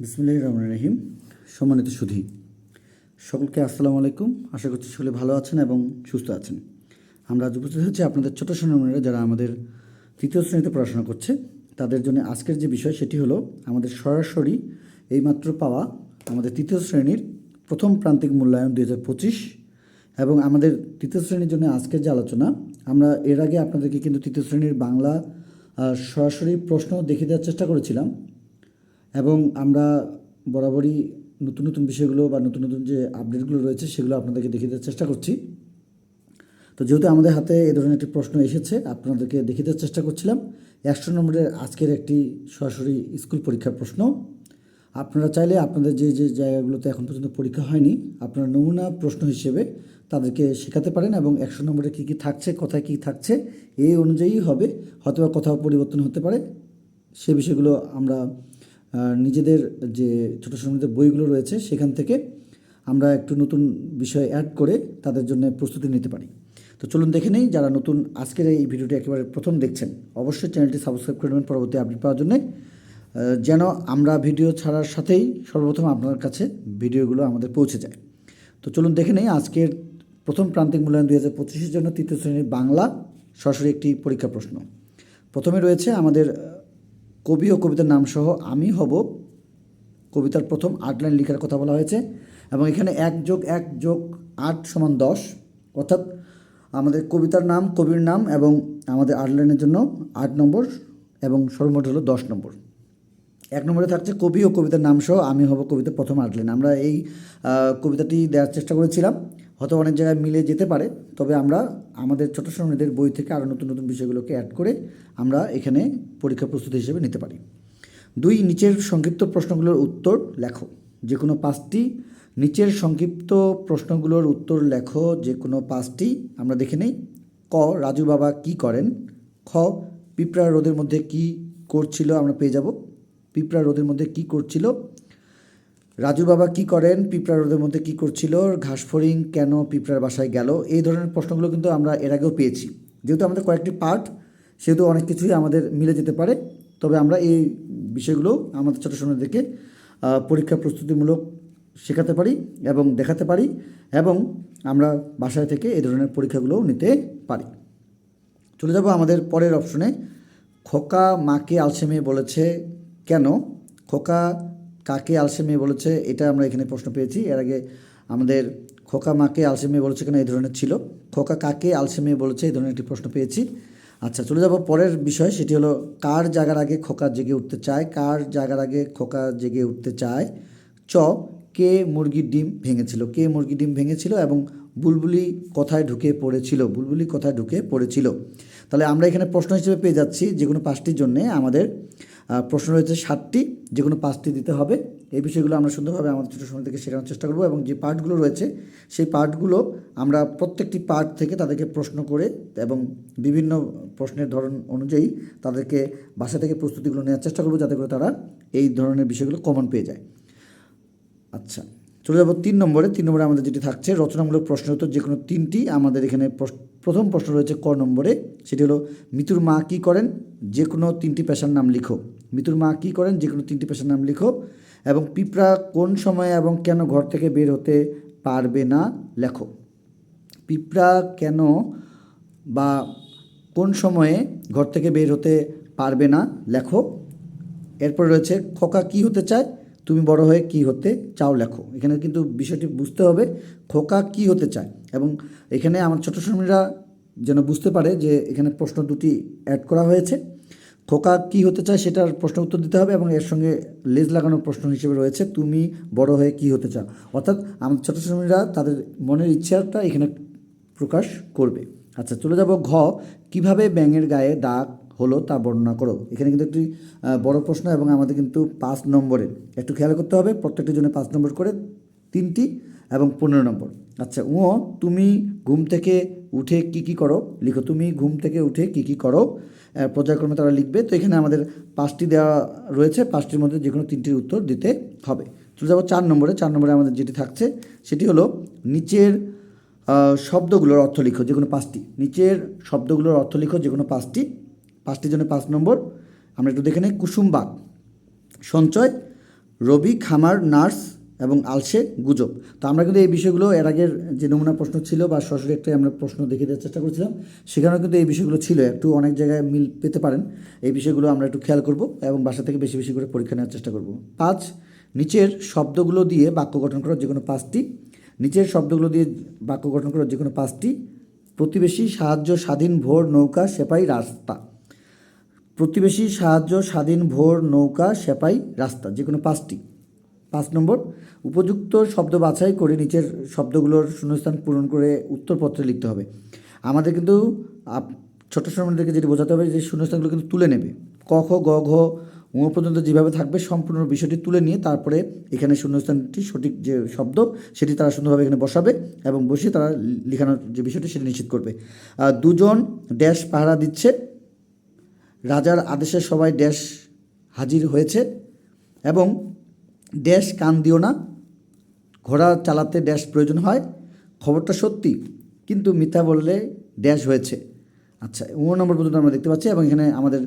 বিসমুল্লাহ রহমান রহিম। সম্মানিত সুধী, সকলকে আসসালামু আলাইকুম। আশা করছি সকলে ভালো আছেন এবং সুস্থ আছেন। আমরা আজ উপস্থিত হচ্ছি আপনাদের ছোট সোনামণিরা যারা আমাদের তৃতীয় শ্রেণীতে পড়াশোনা করছে। তাদের জন্য আজকের যে বিষয় সেটি হলো আমাদের সরাসরি এইমাত্র পাওয়া আমাদের তৃতীয় শ্রেণির প্রথম প্রান্তিক মূল্যায়ন দুই হাজার পঁচিশ এবং আমাদের তৃতীয় শ্রেণির জন্য আজকের যে আলোচনা, আমরা এর আগে আপনাদেরকে কিন্তু তৃতীয় শ্রেণির বাংলা সরাসরি প্রশ্ন দেখিয়ে দেওয়ার চেষ্টা করেছিলাম। এবং আমরা বরাবরই নতুন নতুন বিষয়গুলো বা নতুন নতুন যে আপডেটগুলো রয়েছে, সেগুলো আপনাদেরকে দেখিয়ে দেওয়ার চেষ্টা করছি। তো যেহেতু আমাদের হাতে এ ধরনের একটি প্রশ্ন এসেছে, আপনাদেরকে দেখিয়ে দেওয়ার চেষ্টা করছিলাম। একশো নম্বরের আজকের একটি সরাসরি স্কুল পরীক্ষার প্রশ্ন। আপনারা চাইলে আপনাদের যে যে জায়গাগুলোতে এখন পর্যন্ত পরীক্ষা হয়নি, আপনারা নমুনা প্রশ্ন হিসেবে তাদেরকে শেখাতে পারেন এবং একশো নম্বরে কী কী থাকছে, কোথায় কী থাকছে এই অনুযায়ী হবে হয়তো বা কোথাও পরিবর্তন হতে পারে। সে বিষয়গুলো আমরা নিজেদের যে ছোটো শ্রমিকদের বইগুলো রয়েছে, সেখান থেকে আমরা একটু নতুন বিষয় অ্যাড করে তাদের জন্য প্রস্তুতি নিতে পারি। তো চলুন দেখে নেই, যারা নতুন আজকের এই ভিডিওটি একেবারে প্রথম দেখছেন, অবশ্যই চ্যানেলটি সাবস্ক্রাইব করে নেবেন, পরবর্তী আপডেট পাওয়ার জন্য। যেন আমরা ভিডিও ছাড়ার সাথেই সর্বপ্রথম আপনার কাছে ভিডিওগুলো আমাদের পৌঁছে যায়। তো চলুন দেখে নেই, আজকের প্রথম প্রান্তিক মূল্যায়ন দুই হাজার জন্য তৃতীয় শ্রেণির বাংলা সরাসরি একটি পরীক্ষা প্রশ্ন। প্রথমে রয়েছে আমাদের কবি ও কবিতার নাম সহ আমি হব কবিতার প্রথম আট লাইন লেখার কথা বলা হয়েছে এবং এখানে এক যোগ এক যোগ আট সমান দশ, অর্থাৎ আমাদের কবিতার নাম, কবির নাম এবং আমাদের আট লাইনের জন্য আট নম্বর এবং সর্বমোট হলো দশ নম্বর। এক নম্বরে থাকছে কবি ও কবিতার নাম সহ আমি হব কবিতার প্রথম আট লাইন। আমরা এই কবিতাটি দেওয়ার চেষ্টা করেছিলাম। হয়তো অনেক জায়গায় মিলে যেতে পারে, তবে আমরা আমাদের ছোটো শ্রেণীদের বই থেকে আরও নতুন নতুন বিষয়গুলোকে অ্যাড করে আমরা এখানে পরীক্ষা প্রস্তুতি হিসেবে নিতে পারি। দুই, নিচের সংক্ষিপ্ত প্রশ্নগুলোর উত্তর লেখো। যে কোনো পাঁচটি নিচের সংক্ষিপ্ত প্রশ্নগুলোর উত্তর লেখো যে কোনো পাঁচটি আমরা দেখে নেই। ক, রাজু বাবা কি করেন? খ পিঁপড়া রোদের মধ্যে কি করছিল আমরা পেয়ে যাব। পিঁপড়া রোদের মধ্যে কি করছিল? রাজু বাবা কি করেন? পিঁপড়া রোদের মধ্যে কি করছিল? ঘাসফড়িং কেন পিঁপড়ার বাসায় গেল? এই ধরনের প্রশ্নগুলো কিন্তু আমরা এর আগেও পেয়েছি। যেহেতু আমাদের কয়েকটি পার্ট সেহেতু অনেক কিছুই আমাদের মিলে যেতে পারে। তবে আমরা এই বিষয়গুলো আমাদের ছোটো সময়দেরকে পরীক্ষা প্রস্তুতিমূলক শেখাতে পারি এবং দেখাতে পারি এবং আমরা বাসায় থেকে এই ধরনের পরীক্ষাগুলোও নিতে পারি। চলে যাব আমাদের পরের অপশনে। খোকা মাকে আলসে মেয়ে বলেছে, কেন? খোকা কাকে আলসে মেয়ে বলেছে, এটা আমরা এখানে প্রশ্ন পেয়েছি। এর আগে আমাদের খোকা মাকে আলসে মেয়ে বলেছে কেন এই ধরনের ছিল। খোকা কাকে আলসে মেয়ে বলেছে এই ধরনের একটি প্রশ্ন পেয়েছি। আচ্ছা চলে যাব পরের বিষয়, সেটি হলো কার জায়গার আগে খোকা জেগে উঠতে চায়? কার জায়গার আগে খোকা জেগে উঠতে চায়? চ, কে মুরগির ডিম ভেঙেছিল? কে মুরগির ডিম ভেঙেছিল এবং বুলবুলি কোথায় ঢুকে পড়েছিল? বুলবুলি কোথায় ঢুকে পড়েছিল? তাহলে আমরা এখানে প্রশ্ন হিসেবে পেয়ে যাচ্ছি যে কোনো পাঁচটির জন্যে আমাদের প্রশ্ন রয়েছে সাতটি যে কোনো পাঁচটি দিতে হবে। এই বিষয়গুলো আমরা সুন্দরভাবে আমাদের ছোটো সময় থেকে শেখানোর চেষ্টা করব এবং যে পার্টগুলো রয়েছে, সেই পার্টগুলো আমরা প্রত্যেকটি পার্ট থেকে তাদেরকে প্রশ্ন করে এবং বিভিন্ন প্রশ্নের ধরন অনুযায়ী তাদেরকে বাসা থেকে প্রস্তুতিগুলো নেওয়ার চেষ্টা করব যাতে করে তারা এই ধরনের বিষয়গুলো কমন পেয়ে যায়। আচ্ছা চলে যাব তিন নম্বরে। তিন নম্বরে আমাদের যেটি থাকছে, রচনামূলক প্রশ্ন উত্তর, যে কোনো তিনটি আমাদের এখানে প্রথম প্রশ্ন রয়েছে ক নম্বরে। সেটি হলো, মিতুর মা কী করেন? যে কোনো তিনটি পেশার নাম লিখো। মিতুর মা কী করেন? যে কোনো তিনটি পেশার নাম লিখো। এবং পিঁপড়া কোন সময়ে এবং কেন ঘর থেকে বের হতে পারবে না? লেখো। পিঁপড়া কেন বা কোন সময়ে ঘর থেকে বের হতে পারবে না? লেখো। এরপর রয়েছে, খোকা কি হতে চায়? তুমি বড় হয়ে কি হতে চাও লেখো। এখানে কিন্তু বিষয়টি বুঝতে হবে খোকা কি হতে চায়। এবং এখানে আমার ছোটো শ্রমিকরা যেন বুঝতে পারে যে এখানে প্রশ্ন দুটি অ্যাড করা হয়েছে। খোকা কি হতে চায় সেটার প্রশ্ন উত্তর দিতে হবে এবং এর সঙ্গে লেজ লাগানোর প্রশ্ন হিসেবে রয়েছে, তুমি বড় হয়ে কি হতে চাও? অর্থাৎ আমার ছোটো শ্রমিকরা তাদের মনের ইচ্ছাটা এখানে প্রকাশ করবে। আচ্ছা চলে যাব ঘ, কীভাবে ব্যাঙের গায়ে দাগ হলো তা বর্ণনা করো। এখানে কিন্তু একটি বড় প্রশ্ন এবং আমাদের কিন্তু পাঁচ নম্বরের একটু খেয়াল করতে হবে, প্রত্যেকটি জন্য পাঁচ নম্বর করে তিনটি এবং পনেরো নম্বর। আচ্ছা ও তুমি ঘুম থেকে উঠে কি কি করো? লিখো, তুমি ঘুম থেকে উঠে কি কি করো? পর্যায়ক্রমে তারা লিখবে। তো এখানে আমাদের পাঁচটি দেওয়া রয়েছে, পাঁচটির মধ্যে যে কোনো তিনটির উত্তর দিতে হবে। চলে যাব চার নম্বরে। চার নম্বরে আমাদের যেটি থাকছে, সেটি হলো নিচের শব্দগুলোর অর্থ লিখো যে কোনো পাঁচটি। নিচের শব্দগুলোর অর্থ লিখো যে কোনো পাঁচটি। পাঁচটির জন্য পাঁচ নম্বর। আমরা একটু দেখে নিই। কুসুমবাগ সঞ্চয়, রবি, খামার, নার্স এবং আলসে, গুজব। তো আমরা কিন্তু এই বিষয়গুলো এর আগের যে নমুনা প্রশ্ন ছিল বা সরাসরি একটা আমরা প্রশ্ন দেখে দেওয়ার চেষ্টা করছিলাম, সেখানেও কিন্তু এই বিষয়গুলো ছিল। একটু অনেক জায়গায় মিল পেতে পারেন। এই বিষয়গুলো আমরা একটু খেয়াল করব এবং বাসা থেকে বেশি বেশি করে পরীক্ষা নেওয়ার চেষ্টা করব। পাঁচ, নিচের শব্দগুলো দিয়ে বাক্য গঠন করার যে কোনো পাঁচটি। নিচের শব্দগুলো দিয়ে বাক্য গঠন করার যে কোনো পাঁচটি। প্রতিবেশী, সাহায্য, স্বাধীন, ভোর, নৌকা সেপাই রাস্তা। প্রতিবেশী সাহায্য, স্বাধীন ভোর, নৌকা, সেপাই, রাস্তা যে কোনো পাঁচটি। পাঁচ নম্বর, উপযুক্ত শব্দ বাছাই করে নিচের শব্দগুলোর শূন্যস্থান পূরণ করে উত্তরপত্রে লিখতে হবে। আমাদের কিন্তু ছোট সময়দেরকে যেটি বোঝাতে হবে যে শূন্যস্থানগুলো কিন্তু তুলে নেবে। ক, খ, গ, ঘ, ঙ পর্যন্ত যেভাবে থাকবে সম্পূর্ণ বিষয়টি তুলে নিয়ে তারপরে এখানে শূন্যস্থানটি সঠিক যে শব্দ, সেটি তারা সুন্দরভাবে এখানে বসাবে এবং বসিয়ে তারা লেখানোর যে বিষয়টি সেটি নিশ্চিত করবে। দুজন ড্যাশ পাহারা দিচ্ছে। রাজার আদেশে সবাই ড্যাশ হাজির হয়েছে এবং ড্যাশ কান দিও না, ঘোড়া চালাতে ড্যাশ প্রয়োজন হয়। খবরটা সত্যি, কিন্তু মিথ্যা বললে ড্যাশ হয়েছে। আচ্ছা উনো নম্বর পর্যন্ত আমরা দেখতে পাচ্ছি এবং এখানে আমাদের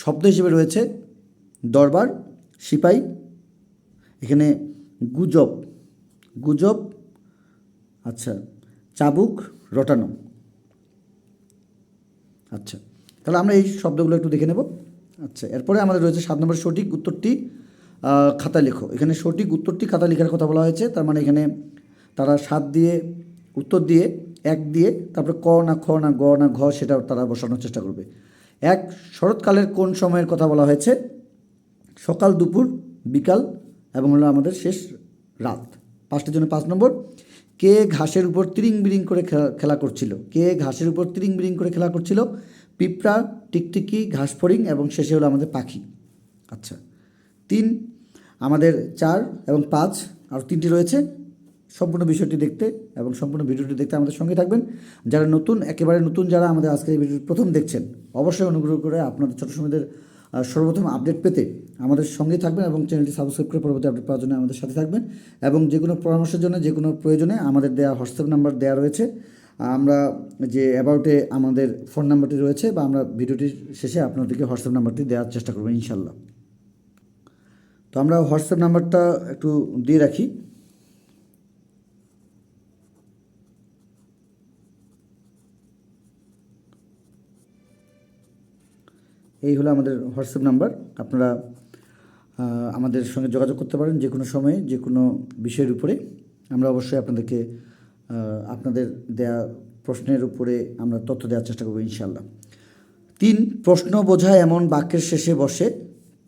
শব্দ হিসেবে রয়েছে দরবার, সিপাই, এখানে গুজব গুজব আচ্ছা চাবুক রটানো। আচ্ছা তাহলে আমরা এই শব্দগুলো একটু দেখে নেব। আচ্ছা এরপরে আমাদের রয়েছে সাত নম্বর সঠিক উত্তরটি খাতা লেখো। এখানে সঠিক উত্তরটি খাতা লেখার কথা বলা হয়েছে, তার মানে এখানে তারা সাত দিয়ে, উত্তর দিয়ে, এক দিয়ে, তারপরে ক না খ না গ না ঘ সেটা তারা বসানোর চেষ্টা করবে। এক, শরৎকালের কোন সময়ের কথা বলা হয়েছে? সকাল, দুপুর, বিকাল এবং হলো আমাদের শেষ রাত। পাঁচটার জন্য পাঁচ নম্বর, কে ঘাসের উপর তিরিং বিরিং করে খেলা করছিল? কে ঘাসের উপর তিরিং বিরিং করে খেলা করছিল? পিঁপড়া, টিকটিকি, ঘাস ফড়িং এবং শেষে হলো আমাদের পাখি। আচ্ছা তিন, আমাদের চার এবং পাঁচ, আর তিনটি রয়েছে। সম্পূর্ণ বিষয়টি দেখতে এবং সম্পূর্ণ ভিডিওটি দেখতে আমাদের সঙ্গে থাকবেন। যারা নতুন, একেবারে নতুন যারা আমাদের আজকের এই ভিডিওটি প্রথম দেখছেন, অবশ্যই অনুগ্রহ করে আপনাদের ছোটো সময়দের সর্বপ্রথম আপডেট পেতে আমাদের সঙ্গে থাকবেন এবং চ্যানেলটি সাবস্ক্রাইব করে পরবর্তী আপডেট পাওয়ার জন্য আমাদের সাথে থাকবেন। এবং যে কোনো পরামর্শের জন্য, যে কোনো প্রয়োজনে আমাদের দেওয়া হোয়াটসঅ্যাপ নাম্বার দেওয়া রয়েছে। আমরা যে অ্যাবাউটে আমাদের ফোন নাম্বারটি রয়েছে বা আমরা ভিডিওটির শেষে আপনাদেরকে হোয়াটসঅ্যাপ নাম্বারটি দেওয়ার চেষ্টা করব ইনশাল্লাহ। তো আমরা হোয়াটসঅ্যাপ নাম্বারটা একটু দিয়ে রাখি। এই হলো আমাদের হোয়াটসঅ্যাপ নাম্বার আপনারা আমাদের সঙ্গে যোগাযোগ করতে পারেন যে কোনো সময়ে যে কোনো বিষয়ের উপরে। আমরা অবশ্যই আপনাদেরকে আপনাদের দেয়া প্রশ্নের উপরে আমরা তথ্য দেওয়ার চেষ্টা করব ইনশাল্লাহ তিন, প্রশ্ন বোঝায় এমন বাক্যের শেষে বসে।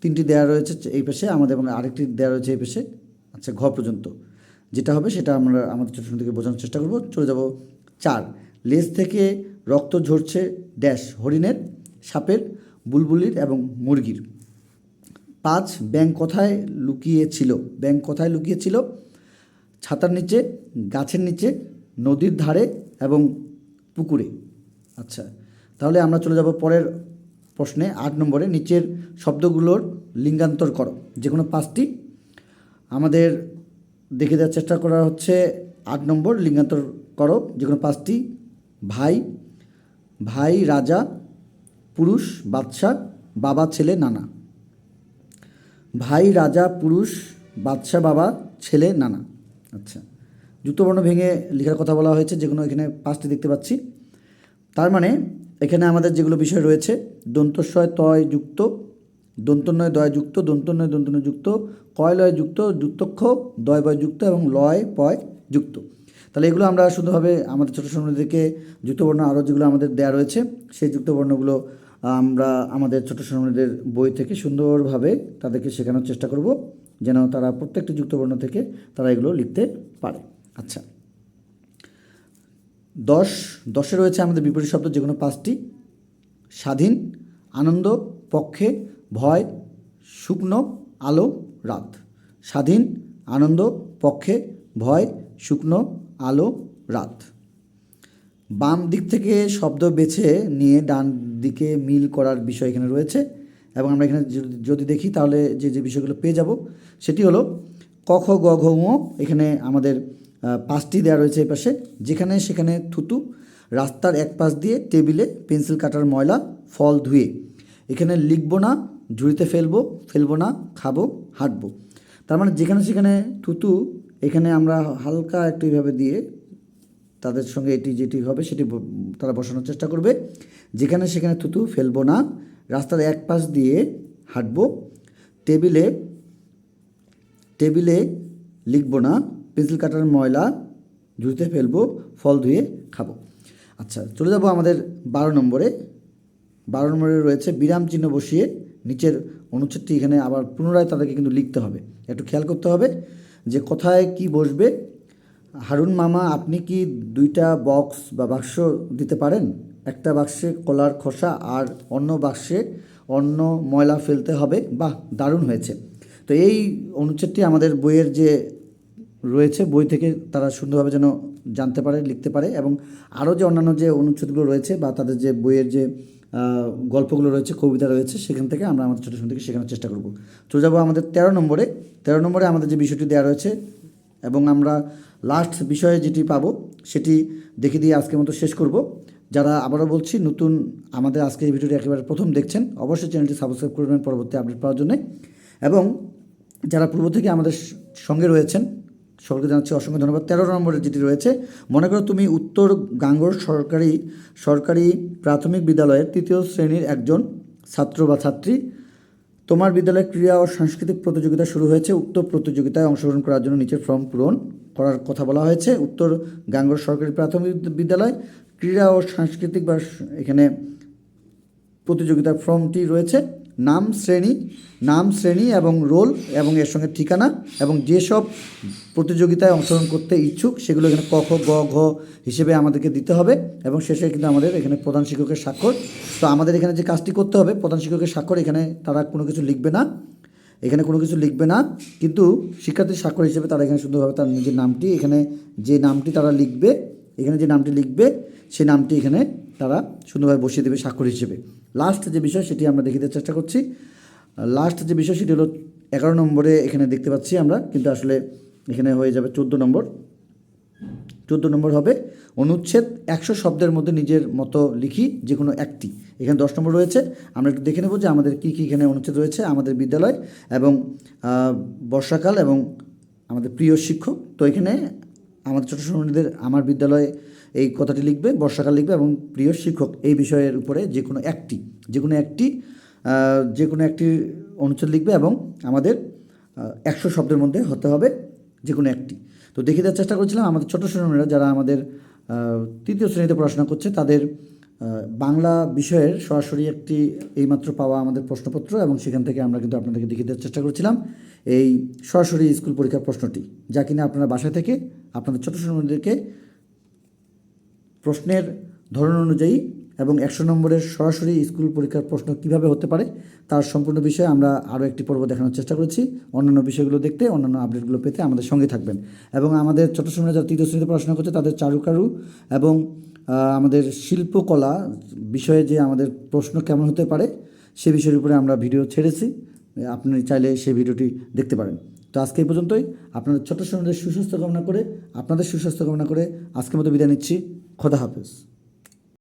তিনটি দেয়া রয়েছে এই পেশে, আমাদের এবং আরেকটি দেওয়া রয়েছে এই পেশে। আচ্ছা ঘ পর্যন্ত। যেটা হবে সেটা আমরা আমাদের ছোটো থেকে বোঝানোর চেষ্টা করব। চলে যাব চার, লেজ থেকে রক্ত ঝরছে ড্যাশ, হরিণের, সাপের, বুলবুলির এবং মুরগির। পাঁচ ব্যাং কোথায় লুকিয়েছিল? ব্যাং কোথায় লুকিয়েছিল? ছাতার নিচে, গাছের নিচে নদীর ধারে এবং পুকুরে। আচ্ছা তাহলে আমরা চলে যাব পরের প্রশ্নে, আট নম্বরে। নিচের শব্দগুলোর লিঙ্গান্তর করো যে কোনো পাঁচটি। আমাদের দেখে দেওয়ার চেষ্টা করা হচ্ছে, আট নম্বর, লিঙ্গান্তর করো যে কোনো পাঁচটি। ভাই ভাই, রাজা, পুরুষ বাদশা বাবা, ছেলে, নানা। ভাই, রাজা, পুরুষ বাদশা বাবা, ছেলে, নানা। আচ্ছা। যুক্তবর্ণ ভেঙে লেখার কথা বলা হয়েছে যেগুলো এখানে পাঁচটি দেখতে পাচ্ছি। তার মানে এখানে আমাদের যেগুলো বিষয় রয়েছে, দন্তস্বয় তয় যুক্ত দন্তনয় দয় যুক্ত দন্তনয় দন্তনয় যুক্ত, কয় লয় যুক্ত, যুক্তক্ষ দয় বয় যুক্ত এবং লয় পয় যুক্ত। তাহলে এগুলো আমরা শুধুভাবে আমাদের ছোটো সোনামণিদেরকে যুক্তবর্ণ আরও যেগুলো আমাদের দেয়া রয়েছে, সেই যুক্তবর্ণগুলো আমরা আমাদের ছোটো সোনামণিদের বই থেকে সুন্দরভাবে তাদেরকে শেখানোর চেষ্টা করব, যেন তারা প্রত্যেকটি যুক্তবর্ণ থেকে তারা এগুলো লিখতে পারে। আচ্ছা। দশ, দশে রয়েছে আমাদের বিপরীত শব্দ যে কোনো পাঁচটি। স্বাধীন, আনন্দ, পক্ষে, ভয়, শুকনো, আলো, রাত। স্বাধীন, আনন্দ, পক্ষে, ভয়, শুকনো, আলো, রাত। বাম দিক থেকে শব্দ বেছে নিয়ে ডান দিকে মিল করার বিষয় এখানে রয়েছে। এবং আমরা এখানে যদি- দেখি, তাহলে যে যে বিষয়গুলো পেয়ে যাব, সেটি হলো ক, খ, গ, ঘ এখানে আমাদের পাঁচটি দেওয়া রয়েছে এই পাশে। যেখানে, সেখানে থুতু, রাস্তার এক পাশ দিয়ে টেবিলে পেন্সিল কাটার ময়লা, ফল ধুয়ে। এখানে লিখব না, ঝুড়িতে ফেলব ফেলব না, খাব, হাঁটবো। তার মানে যেখানে, সেখানে থুতু, এখানে আমরা হালকা একটু এইভাবে দিয়ে তাদের সঙ্গে এটি যেটি হবে, সেটি তারা বসানোর চেষ্টা করবে। যেখানে, সেখানে থুতু, ফেলব না। রাস্তার এক পাশ দিয়ে হাঁটবো। টেবিলে টেবিলে লিখব না পেন্সিল কাটার ময়লা ধুতে ফেলব, ফল ধুয়ে খাব। আচ্ছা চলে যাব আমাদের বারো নম্বরে। বারো নম্বরে রয়েছে বিরাম চিহ্ন বসিয়ে নিচের অনুচ্ছেদটি এখানে আবার পুনরায় তাদেরকে কিন্তু লিখতে হবে। একটু খেয়াল করতে হবে যে কোথায় কি বসবে। হারুন মামা, আপনি কি দুইটা বক্স বা বাক্স দিতে পারেন? একটা বাক্সে কলার খোসা আর অন্য বাক্সে অন্য ময়লা ফেলতে হবে। বাহ, দারুণ হয়েছে। তো এই অনুচ্ছেদটি আমাদের বইয়ের যে রয়েছে, বই থেকে তারা সুন্দরভাবে যেন জানতে পারে, লিখতে পারে এবং আরও যে অন্যান্য যে অনুচ্ছেদগুলো রয়েছে বা তাদের যে বইয়ের যে গল্পগুলো রয়েছে, কবিতা রয়েছে, সেখান থেকে আমরা আমাদের ছোটো থেকে শেখানোর চেষ্টা করব। চলে যাব আমাদের তেরো নম্বরে। তেরো নম্বরে আমাদের যে বিষয়টি দেওয়া রয়েছে এবং আমরা লাস্ট বিষয়ে যেটি পাবো, সেটি দেখে দিয়ে আজকের মতো শেষ করব। যারা আবারও বলছি, নতুন আমাদের আজকে এই ভিডিওটি একেবারে প্রথম দেখছেন, অবশ্যই চ্যানেলটি সাবস্ক্রাইব করবেন পরবর্তী আপডেট পাওয়ার জন্য। এবং যারা পূর্ব থেকে আমাদের সঙ্গে রয়েছেন সকলকে জানাচ্ছি অসংখ্য ধন্যবাদ। তেরো নম্বরে যেটি রয়েছে, মনে করো তুমি উত্তর গাঙ্গর সরকারি সরকারি প্রাথমিক বিদ্যালয়ের তৃতীয় শ্রেণির একজন ছাত্র বা ছাত্রী। তোমার বিদ্যালয়ে ক্রীড়া ও সাংস্কৃতিক প্রতিযোগিতা শুরু হয়েছে। উক্ত প্রতিযোগিতায় অংশগ্রহণ করার জন্য নিচের ফর্ম পূরণ করার কথা বলা হয়েছে। উত্তর গাঙ্গর সরকারি প্রাথমিক বিদ্যালয়, ক্রীড়া ও সাংস্কৃতিক বা এখানে প্রতিযোগিতার ফর্মটি রয়েছে। নাম শ্রেণি নাম শ্রেণি এবং রোল এবং এর সঙ্গে ঠিকানা এবং যেসব প্রতিযোগিতায় অংশগ্রহণ করতে ইচ্ছুক সেগুলো এখানে ক, খ, গ, ঘ হিসেবে আমাদেরকে দিতে হবে এবং শেষে কিন্তু আমাদের এখানে প্রধান শিক্ষকের স্বাক্ষর। তো আমাদের এখানে যে কাজটি করতে হবে, প্রধান শিক্ষকের স্বাক্ষর এখানে তারা কোনো কিছু লিখবে না। এখানে কোনো কিছু লিখবে না, কিন্তু শিক্ষার্থীর স্বাক্ষর হিসেবে তারা এখানে সুন্দরভাবে তার নিজের নামটি, এখানে যে নামটি তারা লিখবে, এখানে যে নামটি লিখবে সেই নামটি এখানে তারা সুন্দরভাবে বসিয়ে দেবে স্বাক্ষর হিসেবে। লাস্ট যে বিষয় সেটি আমরা দেখিতে চেষ্টা করছি। লাস্ট যে বিষয় সেটি হলো এগারো নম্বরে এখানে দেখতে পাচ্ছি আমরা, কিন্তু আসলে এখানে হয়ে যাবে চোদ্দ নম্বর। চোদ্দ নম্বর হবে অনুচ্ছেদ একশো শব্দের মধ্যে নিজের মতো লিখি যে কোনো একটি। এখানে দশ নম্বর রয়েছে। আমরা একটু দেখে নেব যে আমাদের কী কী এখানে অনুচ্ছেদ রয়েছে আমাদের বিদ্যালয় এবং বর্ষাকাল এবং আমাদের প্রিয় শিক্ষক। তো এখানে আমাদের ছোটো শ্রেণীদের আমার বিদ্যালয়ে এই কথাটি লিখবে, বর্ষাকাল লিখবে এবং প্রিয় শিক্ষক, এই বিষয়ের উপরে যে কোনো একটি, যে কোনো একটি যে কোনো একটি অনুচ্ছেদ লিখবে এবং আমাদের একশো শব্দের মধ্যে হতে হবে যে কোনো একটি। তো দেখিয়ে দেওয়ার চেষ্টা করছিলাম, আমাদের ছোটো শ্রেণীরা যারা আমাদের তৃতীয় শ্রেণীতে পড়াশোনা করছে, তাদের বাংলা বিষয়ের সরাসরি একটি এইমাত্র পাওয়া আমাদের প্রশ্নপত্র এবং সেখান থেকে আমরা কিন্তু আপনাদেরকে দেখিয়ে দেওয়ার চেষ্টা করেছিলাম। এই সরাসরি স্কুল পরীক্ষার প্রশ্নটি, যা কিনা আপনারা বাসা থেকে আপনাদের ছোটো শ্রেণীদেরকে প্রশ্নের ধরন অনুযায়ী এবং একশো নম্বরের সরাসরি স্কুল পরীক্ষার প্রশ্ন কীভাবে হতে পারে তার সম্পূর্ণ বিষয়ে আমরা আরও একটি পর্ব দেখানোর চেষ্টা করেছি। অন্যান্য বিষয়গুলো দেখতে, অন্যান্য আপডেটগুলো পেতে আমাদের সঙ্গে থাকবেন। এবং আমাদের ছোট সময় যারা তৃতীয় শ্রেণীতে পড়াশোনা করছে তাদের চারুকারু এবং আমাদের শিল্পকলা বিষয়ে যে আমাদের প্রশ্ন কেমন হতে পারে সে বিষয়ের উপরে আমরা ভিডিও ছেড়েছি। আপনি চাইলে সেই ভিডিওটি দেখতে পারেন। তো আজকে এই পর্যন্তই। আপনাদের ছোট সময়ের সুস্বাস্থ্য কামনা করে, আপনাদের সুস্বাস্থ্য কামনা করে আজকের মতো বিদায় নিচ্ছি। খোদা হাফেজ।